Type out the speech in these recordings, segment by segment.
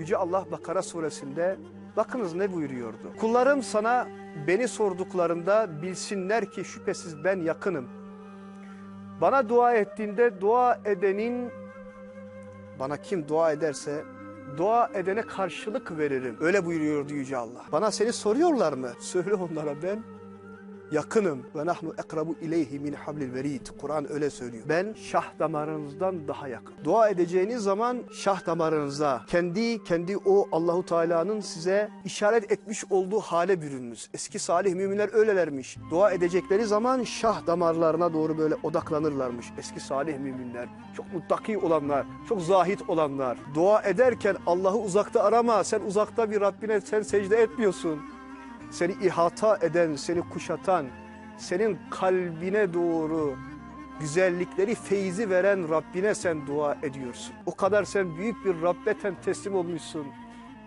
Yüce Allah Bakara suresinde bakınız ne buyuruyordu. Kullarım sana beni sorduklarında bilsinler ki şüphesiz ben yakınım. Bana dua ettiğinde dua edenin bana kim dua ederse dua edene karşılık veririm. Öyle buyuruyordu Yüce Allah. Bana seni soruyorlar mı? Söyle onlara ben yakınım. Ve nahnu ekrabu ileyhi min hablil verid. Kur'an öyle söylüyor. Ben şah damarınızdan daha yakın. Dua edeceğiniz zaman şah damarınıza kendi kendi o Allahu Teala'nın size işaret etmiş olduğu hale bürününüz. Eski salih müminler öylelermiş. Dua edecekleri zaman şah damarlarına doğru böyle odaklanırlarmış. Eski salih müminler. Çok muttaki olanlar, çok zahit olanlar. Dua ederken Allah'ı uzakta arama. Sen uzakta bir Rabbine sen secde etmiyorsun seni ihata eden, seni kuşatan, senin kalbine doğru güzellikleri, feyzi veren Rabbine sen dua ediyorsun. O kadar sen büyük bir Rabbeten teslim olmuşsun.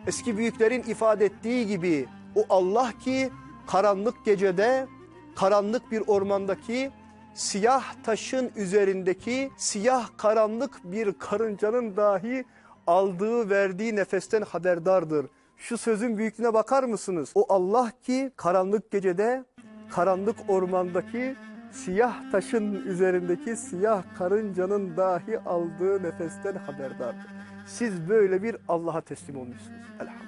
Eski büyüklerin ifade ettiği gibi o Allah ki karanlık gecede, karanlık bir ormandaki siyah taşın üzerindeki siyah karanlık bir karıncanın dahi aldığı verdiği nefesten haberdardır. Şu sözün büyüklüğüne bakar mısınız? O Allah ki karanlık gecede, karanlık ormandaki siyah taşın üzerindeki siyah karıncanın dahi aldığı nefesten haberdardır. Siz böyle bir Allah'a teslim olmuşsunuz. Elhamdülillah.